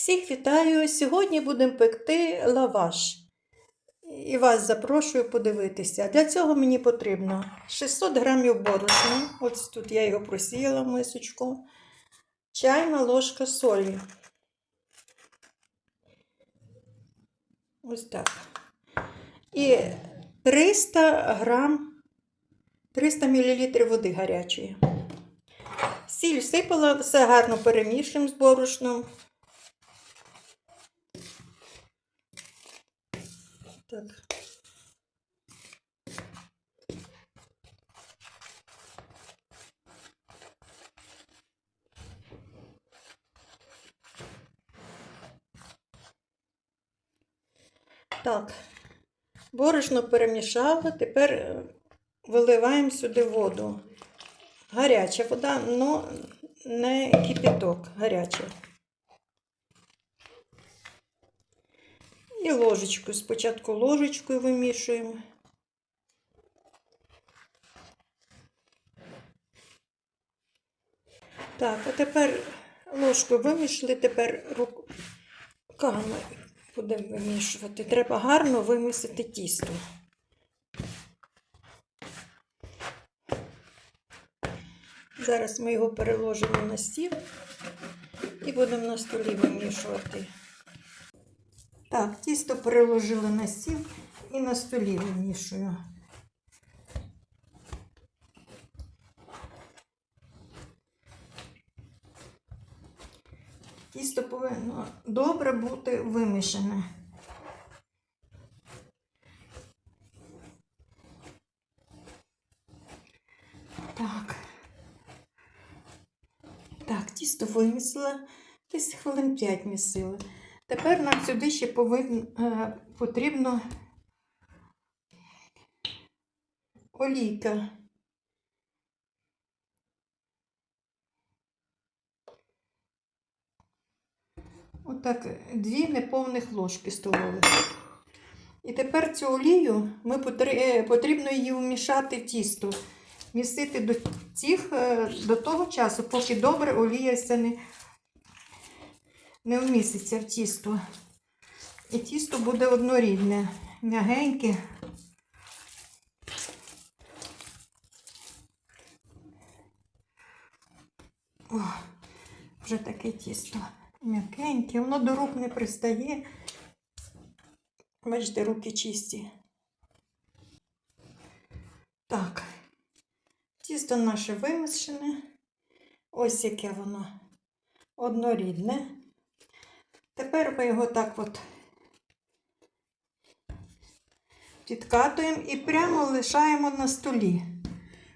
Всіх вітаю! Сьогодні будемо пекти лаваш. І вас запрошую подивитися. Для цього мені потрібно 600 грамів борошна. Ось тут я його просіяла в мисочку. Чайна ложка солі. Ось так. І 300 грам, 300 мл води гарячої. Сіль всипала, все гарно перемішуємо з борошном. Так. Так, борошно перемішала, тепер е, виливаємо сюди воду. Гаряча вода, але не кипяток, гаряча. І ложечкою. Спочатку ложечкою вимішуємо. Так, а тепер ложкою вимішали, тепер руками будемо вимішувати. Треба гарно вимісити тісто. Зараз ми його переложимо на стіл і будемо на столі вимішувати. Так, тісто переложила на стіл і на столі вимішую. Тісто повинно добре бути вимішане. Так. Так, тісто вимісила, десь хвилин 5 місила. Тепер нам сюди ще повинно, е, потрібно олійка. Отак, дві неповних ложки столових. І тепер цю олію ми е, потрібно її вмішати в тісто. Місити до, цих, е, до того часу, поки добре олія не, не вміститься в тісто. І тісто буде однорідне, м'ягеньке. О, вже таке тісто м'якеньке, воно до рук не пристає. Бачите, руки чисті. Так, тісто наше вимішане. Ось яке воно однорідне. Тепер ми його так от підкатуємо і прямо лишаємо на столі.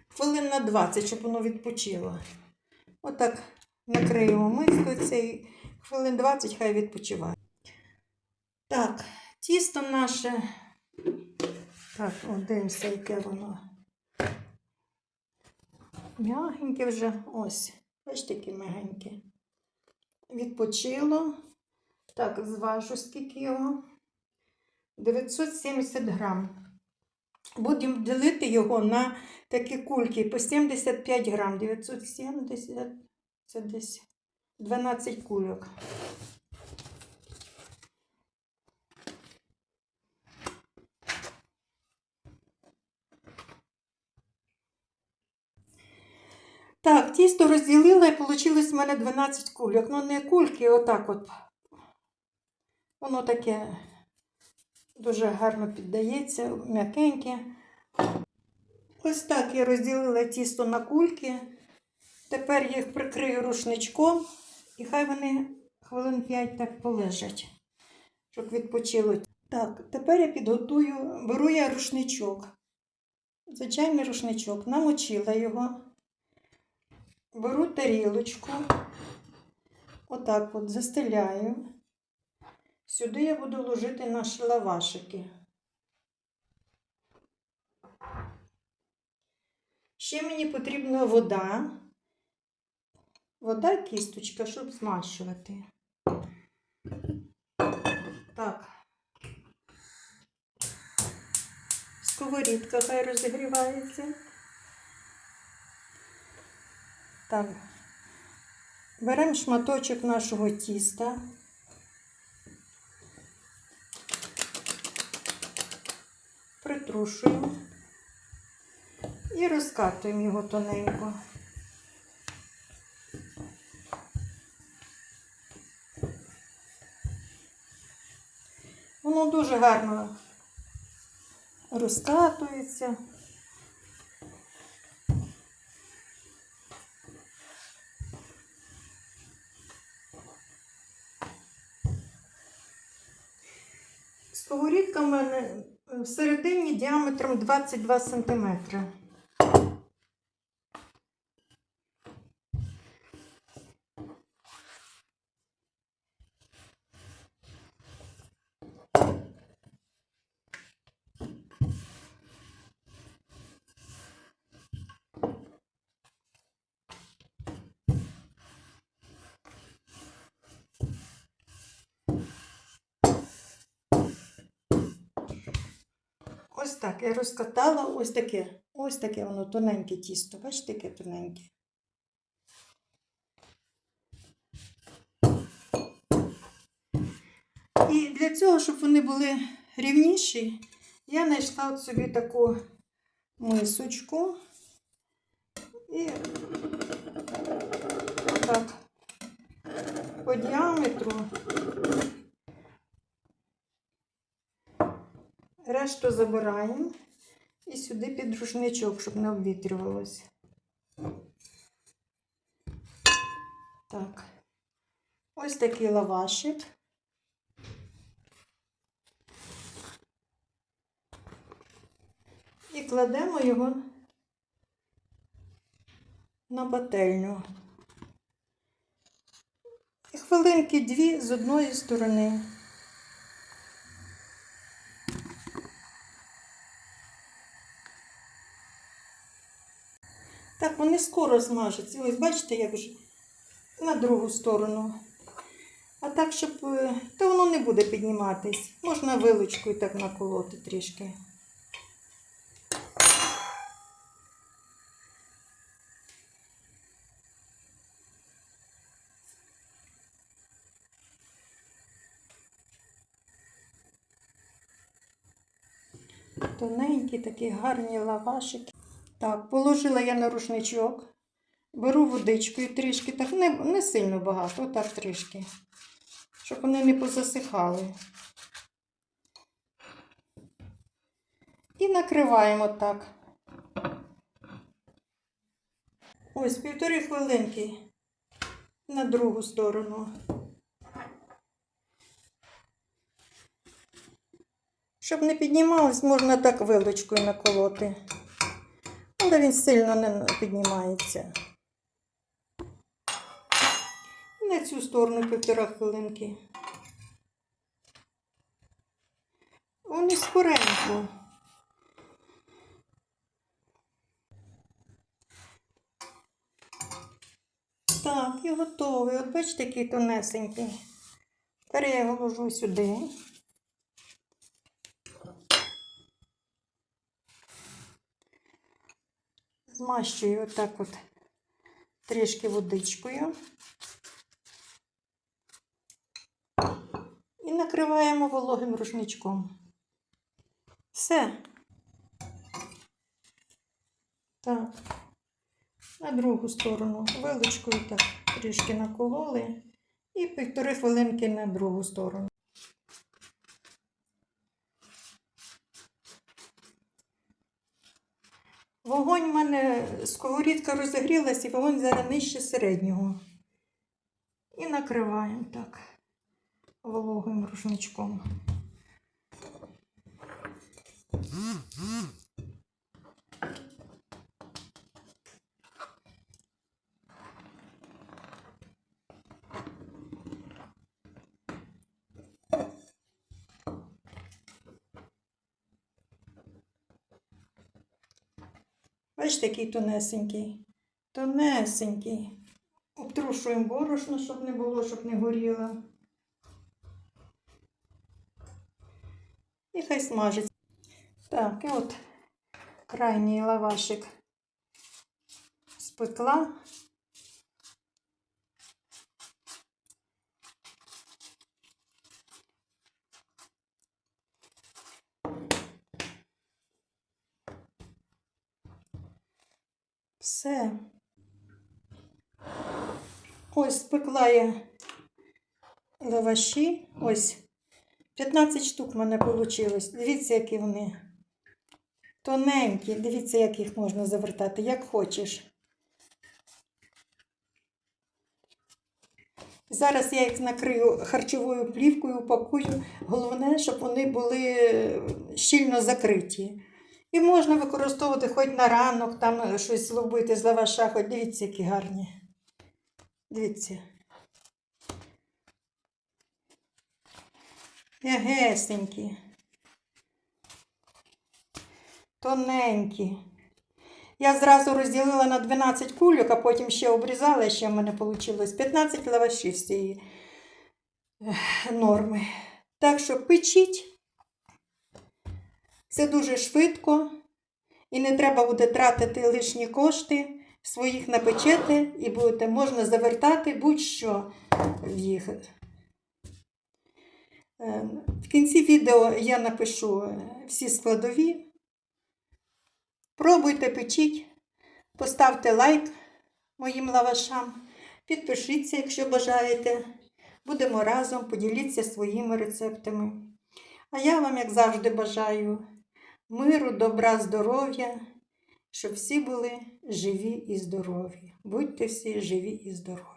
Хвилин на 20, щоб воно відпочило. Отак накриємо миску цей хвилин 20, хай відпочиває. Так, тісто наше. Так, дивимося, яке воно. М'ягеньке вже ось. Бачите, таке м'ягеньке. Відпочило. Так, зважу, скільки його. 970 грам. Будемо ділити його на такі кульки по 75 грам. 970 це десь 12 кульок. Так, тісто розділила і вийшло в мене 12 кульок. Ну, не кульки, отак от. Воно таке дуже гарно піддається, м'якеньке. Ось так я розділила тісто на кульки. Тепер їх прикрию рушничком, і хай вони хвилин 5 так полежать, щоб відпочило. Так, тепер я підготую, беру я рушничок. Звичайний рушничок, намочила його. Беру тарілочку, отак от застеляю. Сюди я буду ложити наші лавашики. Ще мені потрібна вода. Вода кісточка, щоб змащувати. Так. Сковорідка хай розігрівається. Так. Беремо шматочок нашого тіста. Притрушуємо і розкатуємо його тоненько. Воно дуже гарно розкатується. Сковорідка в всередині діаметром 22 см. Ось так я розкатала, ось таке, ось таке воно тоненьке тісто. Бачите, яке тоненьке. І для цього, щоб вони були рівніші, я знайшла от собі таку мисочку і отак по діаметру Решту забираємо і сюди під рушничок, щоб не обвітрювалося. Так, ось такий лавашик. І кладемо його на пательню. І хвилинки дві з одної сторони. Так, вони скоро смажаться. Ось бачите, як вже на другу сторону. А так, щоб. е, Та воно не буде підніматись. Можна вилочкою так наколоти трішки. Тоненькі такі гарні лавашики. Так, положила я на рушничок. Беру водичкою трішки, так не, не сильно багато, отак трішки, щоб вони не позасихали. І накриваємо так. Ось півтори хвилинки на другу сторону. Щоб не піднімалось, можна так вилочкою наколоти. Але він сильно не піднімається. І на цю сторону півтора хвилинки. Вони скоренько. Так, і готовий. От бачите, який тонесенький. Тепер я його ложу сюди. Змащую отак от трішки водичкою. І накриваємо вологим рушничком. Все. Так. На другу сторону вилочкою так трішки накололи. І півтори хвилинки на другу сторону. Вогонь в мене сковорідка розігрілась і вогонь зараз нижче середнього. І накриваємо так вологим рушничком. Бачите, який тонесенький. Тонесенький. Обтрушуємо борошно, щоб не було, щоб не горіло. І хай смажиться. Так, і от крайній лавашик спекла. Все. Ось спекла я лаваші. Ось 15 штук в мене вийшло. Дивіться, які вони тоненькі. Дивіться, як їх можна завертати, як хочеш. Зараз я їх накрию харчовою плівкою, упакую. Головне, щоб вони були щільно закриті. І можна використовувати хоч на ранок, там щось зробити з лаваша, хоч дивіться, які гарні. Дивіться. М'ягесенькі. Тоненькі. Я зразу розділила на 12 кульок, а потім ще обрізала, ще в мене вийшло 15 лавашів з цієї норми. Так що печіть. Це дуже швидко. І не треба буде тратити лишні кошти, своїх напечете і будете, можна завертати будь-що в їх. Е, В кінці відео я напишу е, всі складові. Пробуйте, печіть, поставте лайк моїм лавашам, підпишіться, якщо бажаєте. Будемо разом, поділіться своїми рецептами. А я вам, як завжди, бажаю миру, добра, здоров'я, щоб всі були живі і здорові. Будьте всі живі і здорові.